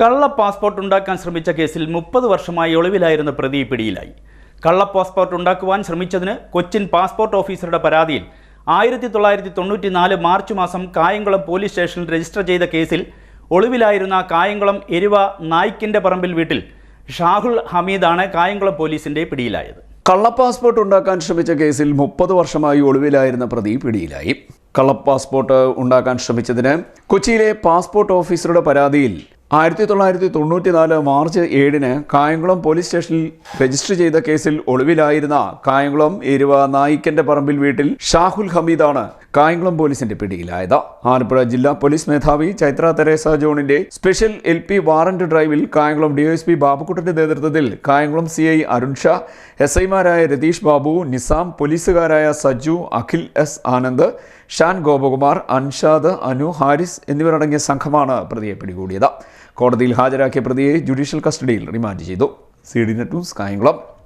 കള്ള പാസ്പോർട്ട് ഉണ്ടാക്കാൻ ശ്രമിച്ച കേസിൽ മുപ്പത് വർഷമായി ഒളിവിലായിരുന്ന പ്രതി പിടിയിലായി. കള്ള പാസ്പോർട്ട് ഉണ്ടാക്കുവാൻ ശ്രമിച്ചതിന് കൊച്ചിൻ പാസ്പോർട്ട് ഓഫീസറുടെ പരാതിയിൽ ആയിരത്തി തൊള്ളായിരത്തി തൊണ്ണൂറ്റി നാല് മാർച്ച് മാസം കായംകുളം പോലീസ് സ്റ്റേഷനിൽ രജിസ്റ്റർ ചെയ്ത കേസിൽ ഒളിവിലായിരുന്ന കായംകുളം എരുവ നായ്ക്കിന്റെ പറമ്പിൽ വീട്ടിൽ ഷാഹുൽ ഹമീദാണ് കായംകുളം പോലീസിന്റെ പിടിയിലായത്. കള്ള പാസ്പോർട്ട് ഉണ്ടാക്കാൻ ശ്രമിച്ച കേസിൽ മുപ്പത് വർഷമായി ഒളിവിലായിരുന്ന പ്രതി പിടിയിലായി. കള്ള പാസ്പോർട്ട് ഉണ്ടാക്കാൻ ശ്രമിച്ചതിന് കൊച്ചിയിലെ പാസ്പോർട്ട് ഓഫീസറുടെ പരാതിയിൽ ആയിരത്തി തൊള്ളായിരത്തി തൊണ്ണൂറ്റിനാല് മാർച്ച് ഏഴിന് കായംകുളം പോലീസ് സ്റ്റേഷനിൽ രജിസ്റ്റർ ചെയ്ത കേസിൽ ഒളിവിലായിരുന്ന കായംകുളം എരുവ നായിക്കന്റെ പറമ്പിൽ വീട്ടിൽ ഷാഹുൽ ഹമീദാണ് കായംകുളം പോലീസിന്റെ പിടിയിലായത്. ആലപ്പുഴ ജില്ലാ പോലീസ് മേധാവി ചൈത്ര തെരേസ ജോണിന്റെ സ്പെഷ്യൽ എൽ പി വാറന്റ് ഡ്രൈവിൽ കായംകുളം ഡിവൈഎസ്പി ബാബുക്കുട്ടന്റെ നേതൃത്വത്തിൽ Kayamkulam C I Arun Shah S ഐമാരായ രതീഷ് ബാബു നിസാം പോലീസുകാരായ സജു അഖിൽ എസ് ആനന്ദ് ഷാൻ ഗോപകുമാർ അൻഷാദ് അനു ഹാരിസ് എന്നിവരടങ്ങിയ സംഘമാണ് പ്രതിയെ പിടികൂടിയത്. കോടതിയിൽ ഹാജരാക്കിയ പ്രതിയെ ജുഡീഷ്യൽ കസ്റ്റഡിയിൽ റിമാൻഡ് ചെയ്തു. C D net news Kayamkulam.